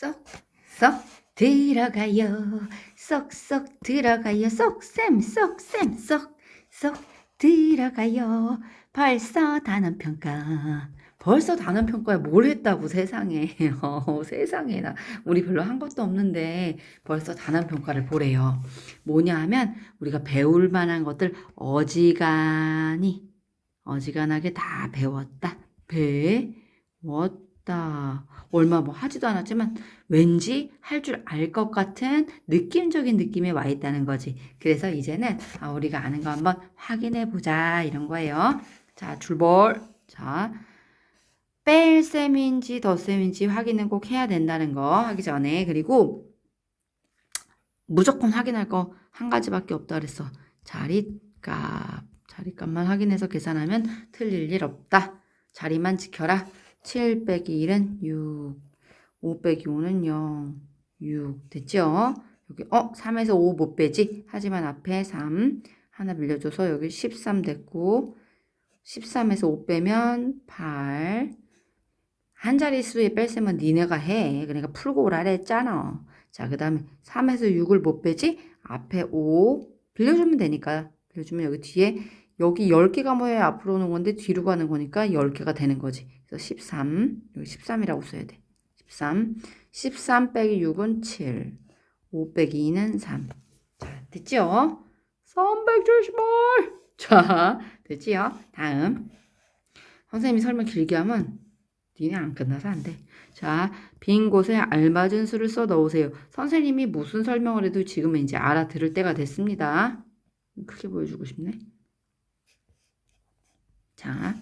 쏙쏙 들어가요. 쏙쏙 들어가요. 쏙쌤 쏙쌤 쏙쏙 들어가요. 벌써 단원 평가. 벌써 단원 평가에 뭘 했다고 세상에. 어, 세상에나. 우리 별로 한 것도 없는데 벌써 단원 평가를 보래요. 뭐냐 하면 우리가 배울 만한 것들 어지간히 어지간하게 다 배웠다. 배웠다. 얼마 뭐 하지도 않았지만 왠지 할 줄 알 것 같은 느낌적인 느낌이 와 있다는 거지. 그래서 이제는 아, 우리가 아는 거 한번 확인해 보자 이런 거예요. 자, 출발. 자, 뺄 셈인지 덧셈인지 확인은 꼭 해야 된다는 거 하기 전에 그리고 무조건 확인할 거 한 가지밖에 없다 그랬어. 자리값. 자리값만 확인해서 계산하면 틀릴 일 없다. 자리만 지켜라. 7 빼기 1은 6. 5 빼기 5는 0. 6. 됐죠? 여기, 어, 3에서 5 못 빼지? 하지만 앞에 3. 하나 빌려줘서 여기 13 됐고, 13에서 5 빼면 8. 한 자릿수의 뺄셈은 니네가 해. 그러니까 풀고 오라 했잖아. 자, 그 다음에 3에서 6을 못 빼지? 앞에 5 빌려주면 되니까. 빌려주면 여기 뒤에 여기 10개가 모여야 앞으로 오는 건데 뒤로 가는 거니까 10개가 되는 거지. 그래서 13. 여기 13이라고 써야 돼. 13. 13 빼기 6은 7. 5 빼기 2는 3. 자, 됐죠? 378. 자, 됐지요? 다음. 선생님이 설명 길게 하면 니네 안 끝나서 안 돼. 자, 빈 곳에 알맞은 수를 써 넣으세요. 선생님이 무슨 설명을 해도 지금은 이제 알아들을 때가 됐습니다. 크게 보여주고 싶네. 자,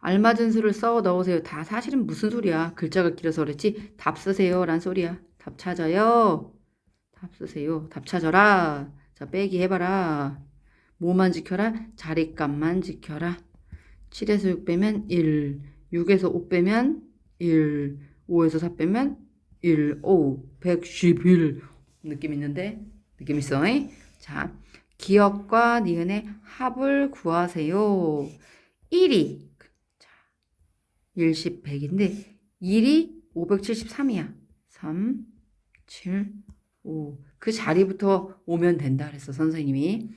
알맞은 수를 써 넣으세요. 다 사실은 무슨 소리야? 글자가 길어서 그랬지. 답 쓰세요. 란 소리야. 답 찾아요. 답 쓰세요. 답 찾아라. 자, 빼기 해봐라. 뭐만 지켜라? 자리값만 지켜라. 7에서 6 빼면 1. 6에서 5 빼면 1. 5에서 4 빼면 1. 오, 111. 느낌 있는데? 느낌 있어? 잉? 자, 기억과 니은의 합을 구하세요. 1이 자, 1, 10, 100인데 1이 573이야. 3, 7, 5. 그 자리부터 오면 된다 그랬어, 선생님이.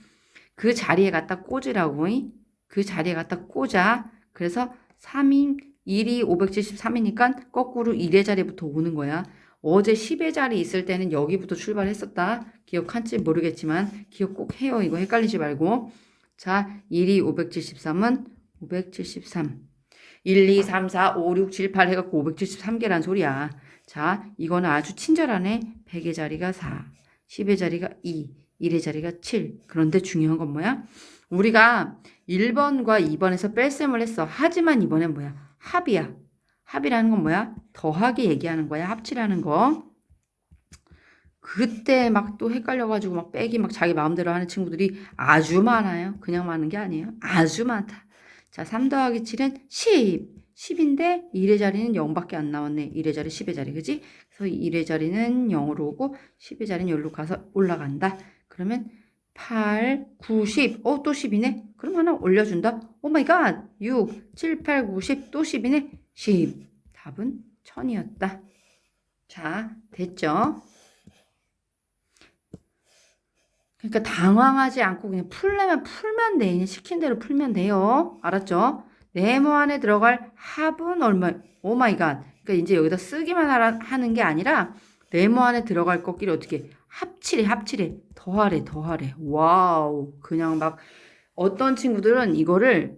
그 자리에 갖다 꽂으라고. 잉? 그 자리에 갖다 꽂아. 그래서 3인 1이 573이니까 거꾸로 1의 자리부터 오는 거야. 어제 10의 자리 있을 때는 여기부터 출발했었다. 기억한지 모르겠지만 기억 꼭 해요. 이거 헷갈리지 말고. 자, 1이 573은 573. 1, 2, 3, 4, 5, 6, 7, 8 해갖고 573개란 소리야. 자, 이거는 아주 친절하네. 100의 자리가 4, 10의 자리가 2, 1의 자리가 7. 그런데 중요한 건 뭐야? 우리가 1번과 2번에서 뺄셈을 했어. 하지만 이번엔 뭐야? 합이야. 합이라는 건 뭐야? 더하기 얘기하는 거야. 합치라는 거. 그때 막 또 헷갈려가지고 막 빼기 막 자기 마음대로 하는 친구들이 아주 많아요. 그냥 많은 게 아니에요. 아주 많다. 자, 3 더하기 7은 10. 10인데 1의 자리는 0밖에 안 나왔네. 1의 자리, 10의 자리, 그지? 그래서 1의 자리는 0으로 오고 10의 자리는 0로 가서 올라간다. 그러면 8, 9, 10. 어, 또 10이네? 그럼 하나 올려준다. 오 마이 갓. 6, 7, 8, 9, 10. 또 10이네? 10. 답은 1000이었다. 자, 됐죠? 그러니까 당황하지 않고 그냥 풀려면 풀면 돼. 그냥 시킨 대로 풀면 돼요. 알았죠? 네모 안에 들어갈 합은 얼마? 오 마이 갓. 그러니까 이제 여기다 쓰기만 하는 게 아니라 네모 안에 들어갈 것끼리 어떻게 합치래, 합치래. 더하래, 더하래. 와우. 그냥 막 어떤 친구들은 이거를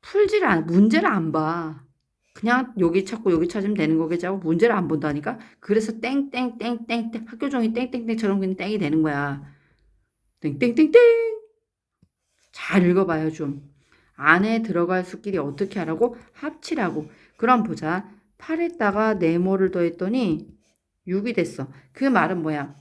풀지를 않아. 문제를 안 봐. 그냥 여기 찾고 여기 찾으면 되는 거겠지 하고 문제를 안 본다니까. 그래서 땡땡땡땡땡 학교 종이 땡땡땡처럼 그냥 땡이 되는 거야. 땡땡땡땡. 잘 읽어봐요 좀. 안에 들어갈 수끼리 어떻게 하라고? 합치라고. 그럼 보자. 8에다가 네모를 더했더니 6이 됐어. 그 말은 뭐야?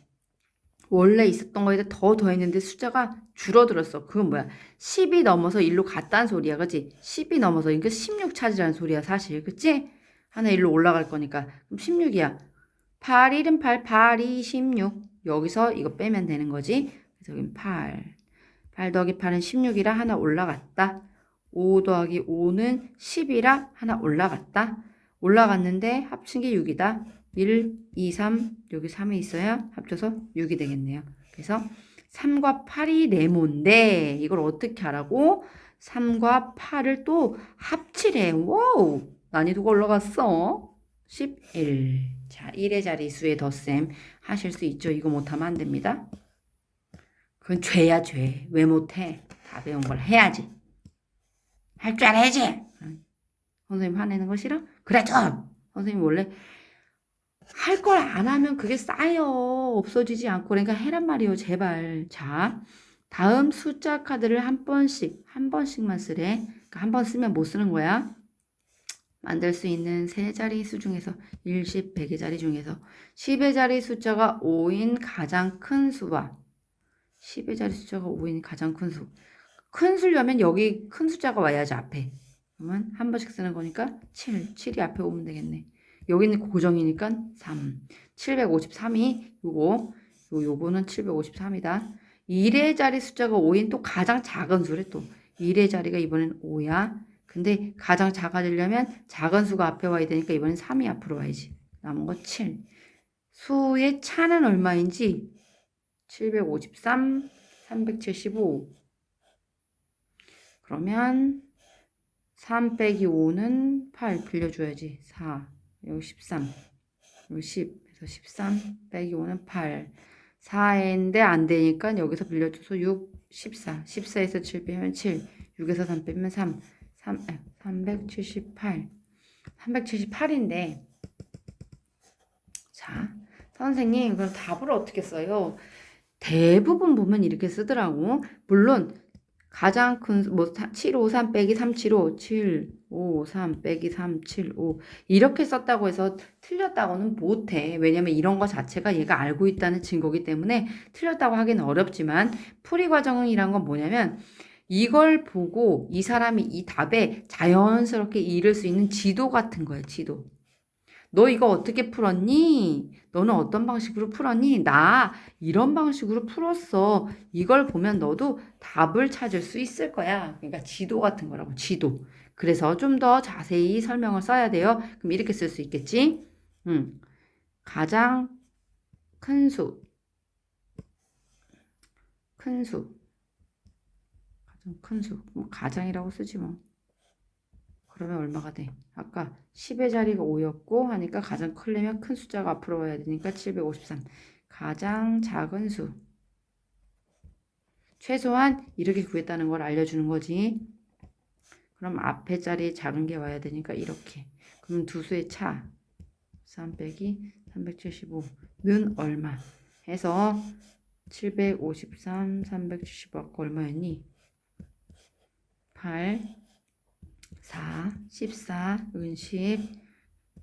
원래 있었던 거에다 더 더했는데 숫자가 줄어들었어. 그건 뭐야? 10이 넘어서 1로 갔다는 소리야. 그치? 10이 넘어서 그러니까 16 찾으라는 소리야. 사실. 그치? 하나 1로 올라갈 거니까. 그럼 16이야. 8, 1은 8, 8, 2, 16. 여기서 이거 빼면 되는 거지. 여긴 8. 8 더하기 8은 16이라 하나 올라갔다. 5 더하기 5는 10이라 하나 올라갔다. 올라갔는데 합친 게 6이다. 1, 2, 3 여기 3이 있어야 합쳐서 6이 되겠네요. 그래서 3과 8이 네모인데 이걸 어떻게 하라고? 3과 8을 또 합치래. 와우! 난이도가 올라갔어. 11. 자, 1의 자리 수의 덧셈 하실 수 있죠. 이거 못하면 안 됩니다. 그건 죄야, 죄. 왜 못해? 다 배운 걸 해야지. 할 줄 알아야지. 선생님 화내는 거 싫어? 그래, 좀! 선생님 원래 할 걸 안 하면 그게 쌓여. 없어지지 않고. 그러니까 해란 말이요, 제발. 자, 다음 숫자 카드를 한 번씩, 한 번씩만 쓰래. 그러니까 한 번 쓰면 못 쓰는 거야. 만들 수 있는 세 자리 수 중에서 1, 10, 100의 자리 중에서 10의 자리 숫자가 5인 가장 큰 수와 10의 자리 숫자가 5인 가장 큰 수. 큰 수려면 여기 큰 숫자가 와야지 앞에. 그러면 한 번씩 쓰는 거니까 7. 7이 앞에 오면 되겠네. 여기는 고정이니까 3. 753이 요거. 요, 요거는 753이다. 1의 자리 숫자가 5인 또 가장 작은 수래 또. 1의 자리가 이번엔 5야. 근데 가장 작아지려면 작은 수가 앞에 와야 되니까 이번엔 3이 앞으로 와야지. 남은 거 7. 수의 차는 얼마인지 753, 375. 그러면 3 빼기 5는 8 빌려줘야지. 4. 여기 13. 여기 10. 그래서 13 빼기 5는 8. 4인데 안 되니까 여기서 빌려줘서 6, 14. 14에서 7 빼면 7. 6에서 3 빼면 3. 3, 378. 378인데. 자, 선생님, 그럼 답을 어떻게 써요? 대부분 보면 이렇게 쓰더라고. 물론, 가장 큰, 수, 뭐, 7, 5, 3 빼기 3, 7, 5, 7, 5, 3 빼기 3, 7, 5. 이렇게 썼다고 해서 틀렸다고는 못해. 왜냐면 이런 거 자체가 얘가 알고 있다는 증거기 때문에 틀렸다고 하기는 어렵지만, 풀이 과정이란 건 뭐냐면, 이걸 보고 이 사람이 이 답에 자연스럽게 이를 수 있는 지도 같은 거야, 지도. 너 이거 어떻게 풀었니? 너는 어떤 방식으로 풀었니? 나 이런 방식으로 풀었어. 이걸 보면 너도 답을 찾을 수 있을 거야. 그러니까 지도 같은 거라고, 지도. 그래서 좀 더 자세히 설명을 써야 돼요. 그럼 이렇게 쓸 수 있겠지? 음. 가장 큰 수. 큰 수. 가장 큰 수. 뭐 가장이라고 쓰지 뭐. 그러면 얼마가 돼? 아까 10의 자리가 5였고 하니까 가장 크려면 큰 숫자가 앞으로 와야 되니까 753. 가장 작은 수. 최소한 이렇게 구했다는 걸 알려주는 거지. 그럼 앞에 자리 작은 게 와야 되니까 이렇게. 그럼 두 수의 차. 3 빼기 375는 얼마? 해서 753, 375 아까 얼마였니? 8, 4, 14, 여긴 10,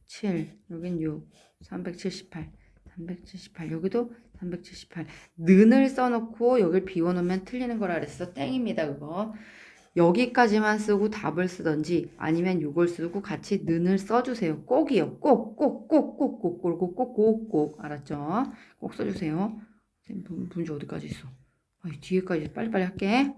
7, 여긴 6, 378, 378, 여기도 378. 는을 써놓고 여길 비워놓으면 틀리는 거라 그랬어. 땡입니다, 그거. 여기까지만 쓰고 답을 쓰던지 아니면 이걸 쓰고 같이 는을 써주세요. 꼭이요. 꼭, 꼭, 꼭, 꼭, 꼭, 꼭, 꼭, 꼭, 꼭, 꼭. 알았죠? 꼭 써주세요. 문제 어디까지 있어? 아, 뒤에까지 빨리빨리 할게.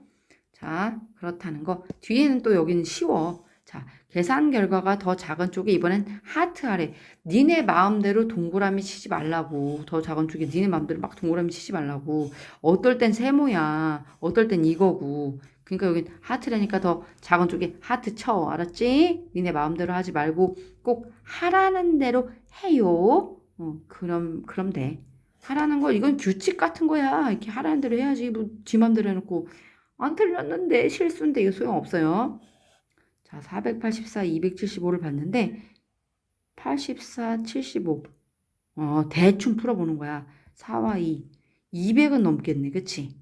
자, 그렇다는 거. 뒤에는 또 여기는 쉬워. 자, 계산 결과가 더 작은 쪽에 이번엔 하트 아래. 니네 마음대로 동그라미 치지 말라고. 더 작은 쪽에 니네 마음대로 막 동그라미 치지 말라고. 어떨 땐 세모야. 어떨 땐 이거고. 그러니까 여기 하트라니까 더 작은 쪽에 하트 쳐. 알았지? 니네 마음대로 하지 말고 꼭 하라는 대로 해요. 어, 그럼, 그럼 돼. 하라는 거, 이건 규칙 같은 거야. 이렇게 하라는 대로 해야지. 뭐, 지 맘대로 해놓고. 안 틀렸는데, 실수인데, 이거 소용없어요. 자, 484, 275를 봤는데 84, 75. 어, 대충 풀어보는 거야. 4와 2. 200은 넘겠네. 그치?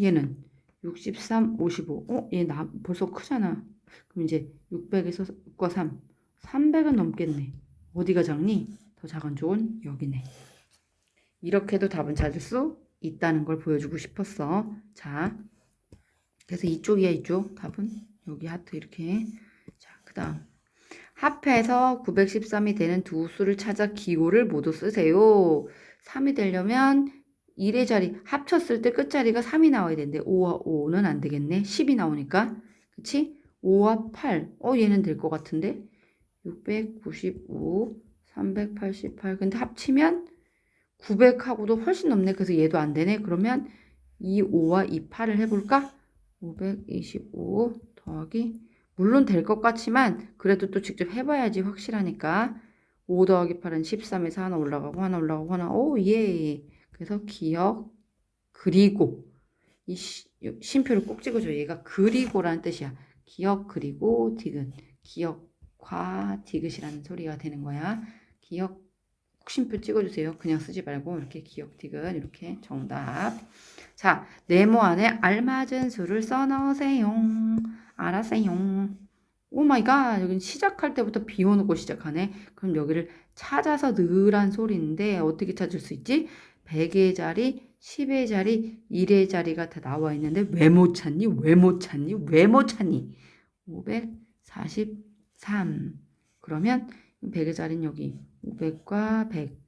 얘는 63, 55. 어, 얘 나 벌써 크잖아. 그럼 이제 600에서 6과 3. 300은 넘겠네. 어디가 작니? 더 작은 쪽은 여기네. 이렇게도 답은 찾을 수 있다는 걸 보여주고 싶었어. 자, 그래서 이쪽이야, 이쪽. 답은. 여기 하트 이렇게. 자, 그 다음. 합해서 913이 되는 두 수를 찾아 기호를 모두 쓰세요. 3이 되려면 1의 자리, 합쳤을 때 끝자리가 3이 나와야 되는데 5와 5는 안 되겠네. 10이 나오니까. 그치? 5와 8. 어, 얘는 될 것 같은데? 695, 388. 근데 합치면 900하고도 훨씬 넘네. 그래서 얘도 안 되네. 그러면 이 5와 이 8을 해볼까? 525 더하기 물론 될 것 같지만 그래도 또 직접 해봐야지 확실하니까 5 더하기 8은 13에서 하나 올라가고 하나 올라가고 하나 오 예. 그래서 기억 그리고 이 시- 심표를 꼭 찍어줘. 얘가 그리고라는 뜻이야. 기억 그리고 디귿 기억과 디귿이라는 소리가 되는 거야. 기억 꼭 심표 찍어주세요. 그냥 쓰지 말고 이렇게 기억 디귿 이렇게 정답. 자 네모 안에 알맞은 수를 써넣으세요. 알았어요. 오 마이 갓 여긴 시작할 때부터 비워놓고 시작하네. 그럼 여기를 찾아서 넣으란 소리인데 어떻게 찾을 수 있지? 100의 자리, 10의 자리, 1의 자리가 다 나와 있는데 왜 못 찾니? 왜 못 찾니? 왜 못 찾니? 543. 그러면 100의 자리는 여기 500과 100,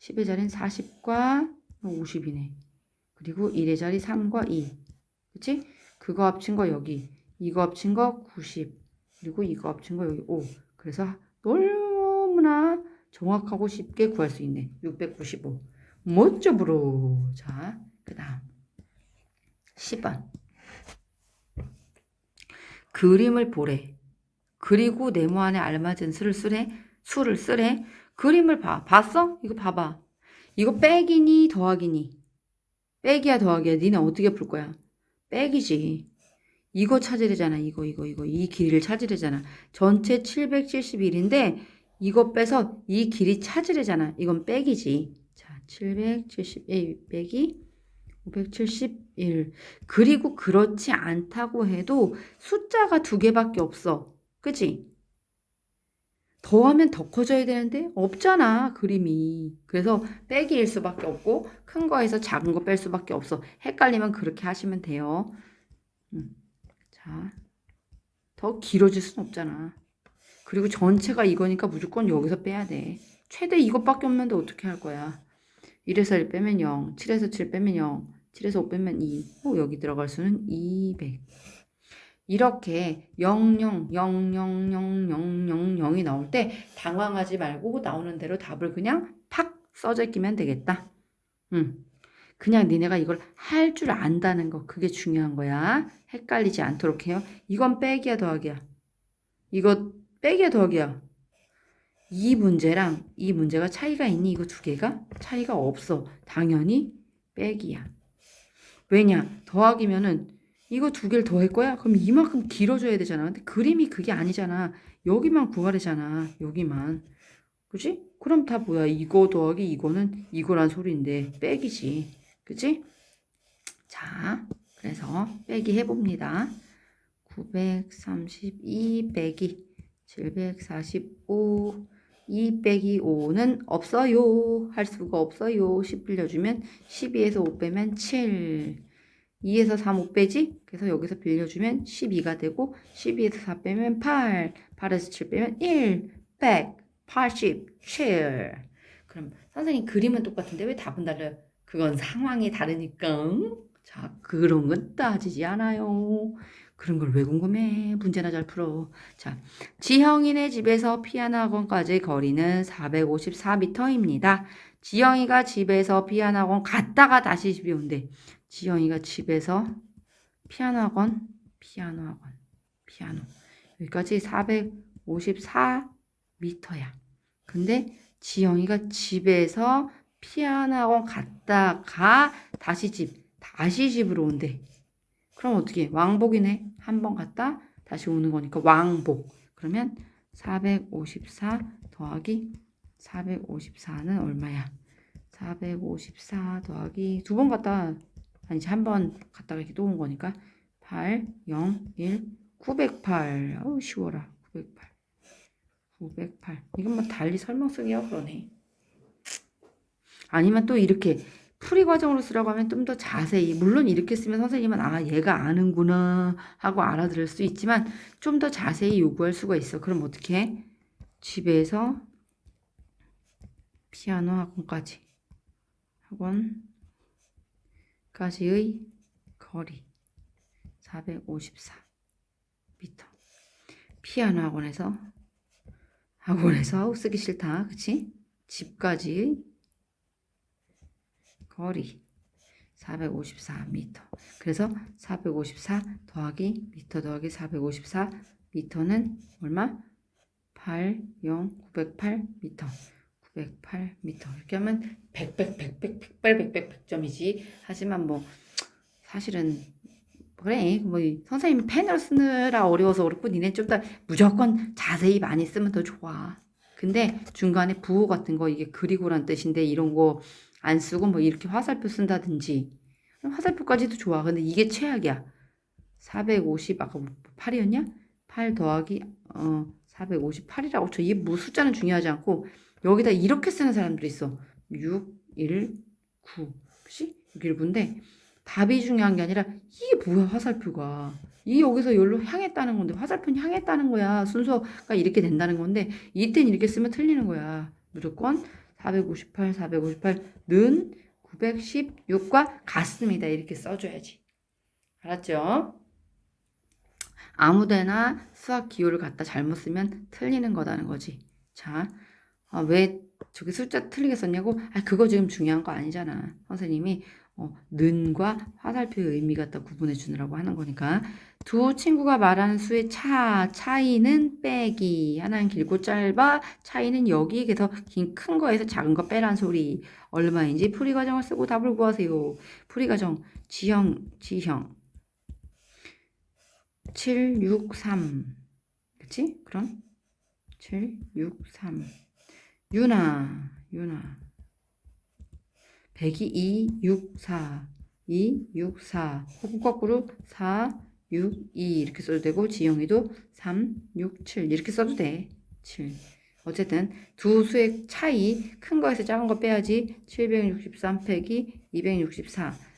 10의 자리는 40과 50이네. 그리고 1의 자리 3과 2. 그치? 그거 합친 거 여기. 이거 합친 거 90. 그리고 이거 합친 거 여기 5. 그래서 너무나 정확하고 쉽게 구할 수 있네. 695. 멋져 브로. 자, 그 다음 10번. 그림을 보래. 그리고 네모 안에 알맞은 수를 쓰래. 수를 쓰래. 그림을 봐. 봤어? 이거 봐봐. 이거 빼기니 더하기니? 빼기야 더하기야. 니네 어떻게 풀 거야? 빼기지. 이거 찾으래잖아. 이거 이거 이거. 이 길이를 찾으래잖아. 전체 771인데 이거 빼서 이 길이 찾으래잖아. 이건 빼기지. 자, 771 빼기 571. 그리고 그렇지 않다고 해도 숫자가 두 개밖에 없어. 그치? 더하면 더 커져야 되는데 없잖아 그림이. 그래서 빼기일 수밖에 없고 큰 거에서 작은 거 뺄 수밖에 없어. 헷갈리면 그렇게 하시면 돼요. 음. 자더 길어질 순 없잖아. 그리고 전체가 이거니까 무조건 여기서 빼야 돼. 최대 이것밖에 없는데 어떻게 할 거야? 1에서 1 빼면 0 7에서 7 빼면 0 7에서 5 빼면 2 어, 여기 들어갈 수는 200 이렇게 00, 00, 00, 0, 0, 0이 나올 때 당황하지 말고 나오는 대로 답을 그냥 팍 써제끼면 되겠다. 응. 그냥 니네가 이걸 할 줄 안다는 거 그게 중요한 거야. 헷갈리지 않도록 해요. 이건 빼기야 더하기야. 이거 빼기야 더하기야. 이 문제랑 이 문제가 차이가 있니? 이거 두 개가 차이가 없어. 당연히 빼기야. 왜냐? 더하기면은 이거 두 개를 더할 거야? 그럼 이만큼 길어져야 되잖아. 근데 그림이 그게 아니잖아. 여기만 구하래잖아. 여기만. 그지? 그럼 다 뭐야? 이거 더하기 이거는 이거란 소리인데 빼기지. 그지? 자, 그래서 빼기 해봅니다. 932 빼기 745 2 빼기 5는 없어요. 할 수가 없어요. 10 빌려주면 12에서 5 빼면 7. 2에서 3, 5 빼지? 그래서 여기서 빌려주면 12가 되고 12에서 4 빼면 8, 8에서 7 빼면 1, 187. 그럼 선생님 그림은 똑같은데 왜 답은 달라요? 그건 상황이 다르니까. 자, 그런 건 따지지 않아요. 그런 걸 왜 궁금해? 문제나 잘 풀어. 자, 지형이네 집에서 피아노 학원까지 거리는 454m입니다. 지영이가 집에서 피아노 학원 갔다가 다시 집에 온대. 지영이가 집에서 피아노 학원, 피아노 학원, 피아노. 여기까지 454m야. 근데 지영이가 집에서 피아노 학원 갔다가 다시 집, 다시 집으로 온대. 그럼 어떻게? 왕복이네. 한 번 갔다 다시 오는 거니까 왕복. 그러면 454 더하기 454는 얼마야? 454 더하기 두 번 갔다 아니지 한번 갔다가 이렇게 또 온 거니까 8 0 1 908 어우 쉬워라. 908 908 이건 뭐 달리 설명 쓰기가 그러네. 아니면 또 이렇게 풀이 과정으로 쓰라고 하면 좀 더 자세히 물론 이렇게 쓰면 선생님은 아 얘가 아는구나 하고 알아들을 수 있지만 좀 더 자세히 요구할 수가 있어. 그럼 어떻게 해? 집에서 피아노 학원까지. 학원 까지의 거리 454m 피아노 학원에서 학원에서 아우 쓰기 싫다. 그치? 집까지 거리 454m. 그래서 454 더하기 미터 더하기 454 미터는 얼마? 8, 0, 908 미터. 908 미터. 이렇게 하면 100, 100, 100, 100, 100, 100, 100, 100 점이지. 하지만 뭐 사실은 그래 뭐 선생님이 펜으로 쓰느라 어려워서 어렵고 니네 좀 더 무조건 자세히 많이 쓰면 더 좋아. 근데 중간에 부호 같은 거 이게 그리고란 뜻인데 이런 거 안 쓰고 뭐 이렇게 화살표 쓴다든지 화살표까지도 좋아. 근데 이게 최악이야. 450 아까 8이었냐? 8 더하기 어 458이라고 쳐. 이게 뭐 숫자는 중요하지 않고 여기다 이렇게 쓰는 사람들이 있어. 6 1 9. 그치? 6 1 9인데 답이 중요한 게 아니라 이게 뭐야 화살표가 이 여기서 여기로 향했다는 건데 화살표는 향했다는 거야 순서가 이렇게 된다는 건데 이땐 이렇게 쓰면 틀리는 거야 무조건 458 458는 916과 같습니다 이렇게 써줘야지 알았죠? 아무데나 수학 기호를 갖다 잘못 쓰면 틀리는 거다는 거지 자, 아, 왜 저기 숫자 틀리게 썼냐고? 아, 그거 지금 중요한 거 아니잖아. 선생님이 어, 는과 화살표의 의미 갖다 구분해 주느라고 하는 거니까. 두 친구가 말하는 수의 차 차이는 빼기. 하나는 길고 짧아. 차이는 여기. 그래서 긴큰 거에서 작은 거 빼란 소리. 얼마인지 풀이 과정을 쓰고 답을 구하세요. 풀이 과정 지형 지형. 7 6 3 그치? 그럼? 7 6 3 유나 유나. 100이 2, 6, 4, 2, 6, 4 혹은 거꾸로 4, 6, 2 이렇게 써도 되고 지영이도 3, 6, 7 이렇게 써도 돼. 7 어쨌든 두 수의 차이 큰 거에서 작은 거 빼야지 763 빼기 264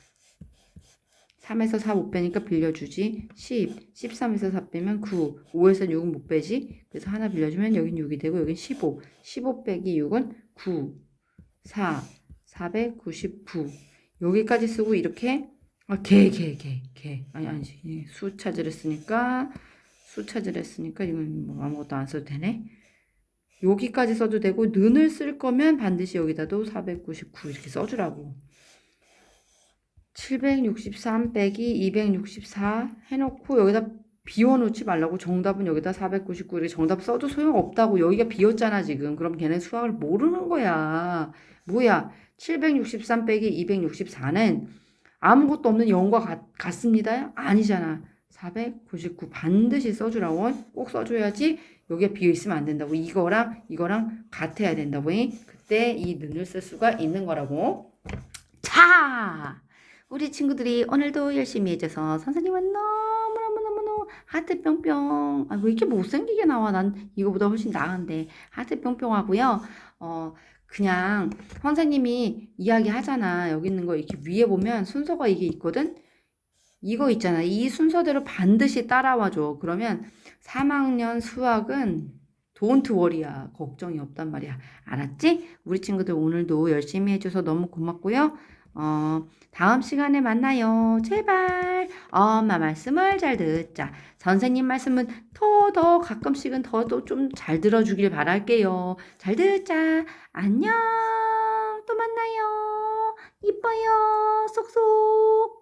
3에서 4 못 빼니까 빌려주지 10 13에서 4 빼면 9 5에서 6은 못 빼지 그래서 하나 빌려주면 여긴 6이 되고 여긴 15 15 빼기 6은 9 4 499 여기까지 쓰고 이렇게 아, 개, 개, 개, 개. 아니, 아니지. 예, 수 차지를 했으니까, 수 차지를 했으니까, 이건 뭐 아무것도 안 써도 되네. 여기까지 써도 되고, 는을 쓸 거면 반드시 여기다도 499 이렇게 써주라고. 763 빼기 264 해놓고, 여기다 비워놓지 말라고. 정답은 여기다 499 이렇게 정답 써도 소용없다고. 여기가 비었잖아, 지금. 그럼 걔네 수학을 모르는 거야. 뭐야. 763 빼기 264는 아무것도 없는 0과 같, 같습니다. 아니잖아. 499 반드시 써주라고 꼭 써줘야지 여기가 비어 있으면 안 된다고 이거랑 이거랑 같아야 된다고 그때 이 는을 쓸 수가 있는 거라고 자 우리 친구들이 오늘도 열심히 해줘서 선생님은 너무너무너무너무 하트 뿅뿅 아, 왜 이렇게 못생기게 나와 난 이거보다 훨씬 나은데 하트 뿅뿅 하고요 어 그냥 선생님이 이야기 하잖아. 여기 있는 거 이렇게 위에 보면 순서가 이게 있거든? 이거 있잖아. 이 순서대로 반드시 따라와 줘. 그러면 3학년 수학은 돈트 워리야. 걱정이 없단 말이야. 알았지? 우리 친구들 오늘도 열심히 해줘서 너무 고맙고요. 어, 다음 시간에 만나요. 제발. 엄마 말씀을 잘 듣자. 선생님 말씀은 더, 더 가끔씩은 더도 좀잘 들어주길 바랄게요. 잘 듣자. 안녕. 또 만나요. 이뻐요. 쏙쏙.